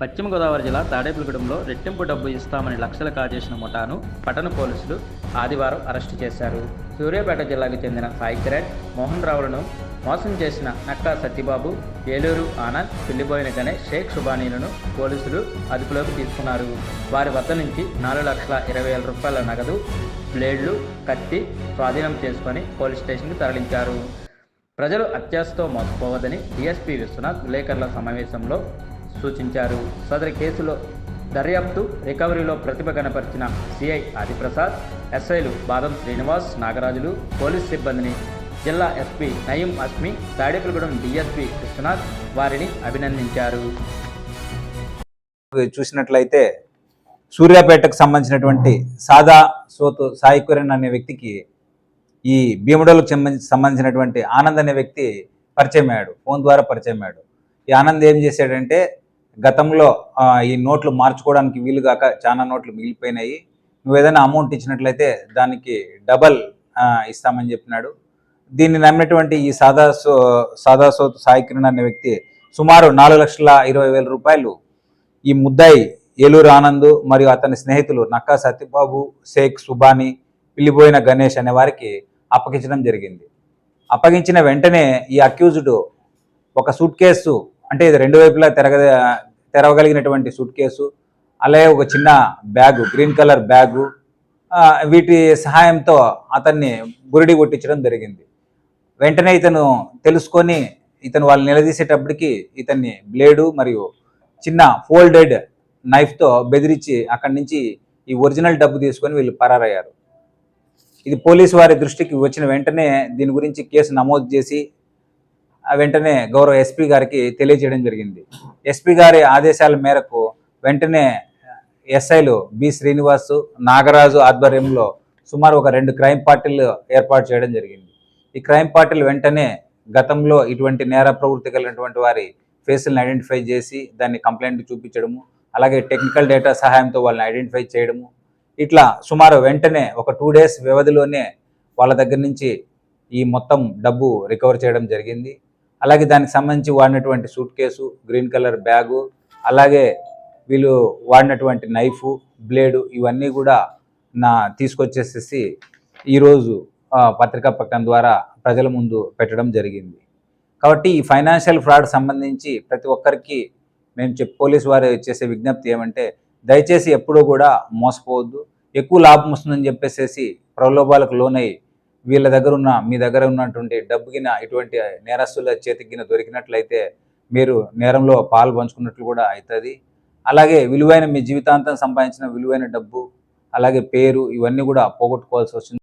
పశ్చిమ గోదావరి జిల్లా తాడేపల్లిగూడెంలో రెట్టింపు డబ్బు ఇస్తామని లక్షలు కాజేసిన ముఠాను పట్టణ పోలీసులు ఆదివారం అరెస్టు చేశారు. సూర్యాపేట జిల్లాకు చెందిన సాయి కిరణ్ మోహన్ రావులను మోసం చేసిన నక్కా సత్యబాబు ఏలూరు ఆనంద్ పెళ్ళిపోయిన గణేష్ షేక్ సుబానీలను పోలీసులు అదుపులోకి తీసుకున్నారు. వారి వద్ద నుంచి నాలుగు లక్షల ఇరవై వేల రూపాయల నగదు బ్లేడ్లు కత్తి స్వాధీనం చేసుకొని పోలీస్ స్టేషన్కి తరలించారు. ప్రజలు అత్యాశతో మోసపోవద్దని డీఎస్పీ విశ్వనాథ్ విలేకరుల సమావేశంలో సూచించారు. సదరి కేసులో దర్యాప్తు రికవరీలో ప్రతిభ కనపరిచిన సిఐ ఆదిప్రసాద్ ఎస్ఐలు బాదం శ్రీనివాస్ నాగరాజులు పోలీస్ సిబ్బందిని జిల్లా ఎస్పీ నయీం అస్మి తాడేపల్లిగూడెం డిఎస్పి విశ్వనాథ్ వారిని అభినందించారు. చూసినట్లయితే సూర్యాపేటకు సంబంధించినటువంటి సాదా సోతు సాయి కిరణ్ అనే వ్యక్తికి ఈ భీముడోలకు సంబంధించి సంబంధించినటువంటి ఆనంద్ అనే వ్యక్తి పరిచయం అయ్యాడు. ఫోన్ ద్వారా పరిచయం అయ్యాడు. ఈ ఆనంద్ ఏం చేశాడంటే గతంలో ఈ నోట్లు మార్చుకోవడానికి వీలుగాక చాలా నోట్లు మిగిలిపోయినాయి. నువ్వు ఏదైనా అమౌంట్ ఇచ్చినట్లయితే దానికి డబల్ ఇస్తామని చెప్పినాడు. దీన్ని నమ్మినటువంటి ఈ సాదా సో సాదా సోతు సాయి కిరణ్ అనే వ్యక్తి సుమారు నాలుగు లక్షల ఇరవై వేల రూపాయలు ఈ ముద్దాయి ఏలూరు ఆనంద్ మరియు అతని స్నేహితులు నక్కా సత్యబాబు షేక్ సుబాని పిల్లిపోయిన గణేష్ అనే వారికి అప్పగించడం జరిగింది. అప్పగించిన వెంటనే ఈ అక్యూజ్డ్ ఒక సూట్ కేసు అంటే ఇది రెండు వైపులా తిరగ తెరవగలిగినటువంటి సూట్ కేసు అలాగే ఒక చిన్న బ్యాగు గ్రీన్ కలర్ బ్యాగు వీటి సహాయంతో అతన్ని బురిడి కొట్టించడం జరిగింది. వెంటనే ఇతను తెలుసుకొని ఇతను వాళ్ళు నిలదీసేటప్పటికి ఇతన్ని బ్లేడు మరియు చిన్న ఫోల్డెడ్ నైఫ్తో బెదిరించి అక్కడి నుంచి ఈ ఒరిజినల్ డబ్బు తీసుకొని వీళ్ళు పరారయ్యారు. ఇది పోలీసు వారి దృష్టికి వచ్చిన వెంటనే దీని గురించి కేసు నమోదు చేసి వెంటనే గౌరవ ఎస్పీ గారికి తెలియజేయడం జరిగింది. ఎస్పీ గారి ఆదేశాల మేరకు వెంటనే ఎస్ఐలు బి శ్రీనివాసు నాగరాజు ఆధ్వర్యంలో సుమారు ఒక రెండు క్రైమ్ పార్టీలు ఏర్పాటు చేయడం జరిగింది. ఈ క్రైమ్ పార్టీలు వెంటనే గతంలో ఇటువంటి నేర ప్రవృత్తి కలిగినటువంటి వారి ఫేసులను ఐడెంటిఫై చేసి దాన్ని కంప్లైంట్ చూపించడము అలాగే టెక్నికల్ డేటా సహాయంతో వాళ్ళని ఐడెంటిఫై చేయడము. ఇట్లా సుమారు వెంటనే ఒక టూ డేస్ వ్యవధిలోనే వాళ్ళ దగ్గర నుంచి ఈ మొత్తం డబ్బు రికవర్ చేయడం జరిగింది. అలాగే దానికి సంబంధించి వాడినటువంటి suitcase green colour bag అలాగే వీళ్ళు వాడినటువంటి నైఫ్ బ్లేడు ఇవన్నీ కూడా నా తీసుకొచ్చేసేసి ఈరోజు పత్రికా ప్రకటన ద్వారా ప్రజల ముందు పెట్టడం జరిగింది. కాబట్టి ఈ ఫైనాన్షియల్ ఫ్రాడ్ సంబంధించి ప్రతి ఒక్కరికి మేము చెప్ పోలీసు వారు చేసే విజ్ఞప్తి ఏమంటే దయచేసి ఎప్పుడూ కూడా మోసపోవద్దు. ఎక్కువ లాభం వస్తుందని చెప్పేసేసి ప్రలోభాలకు లోనై వీళ్ళ దగ్గర ఉన్న మీ దగ్గర ఉన్నటువంటి డబ్బుకిన ఇటువంటి నేరస్తుల చేతికిన దొరికినట్లయితే మీరు నేరంలో పాలు పంచుకున్నట్లు కూడా అవుతుంది అలాగే విలువైన మీ జీవితాంతం సంపాదించిన విలువైన డబ్బు అలాగే పేరు ఇవన్నీ కూడా పోగొట్టుకోవాల్సి వస్తుంది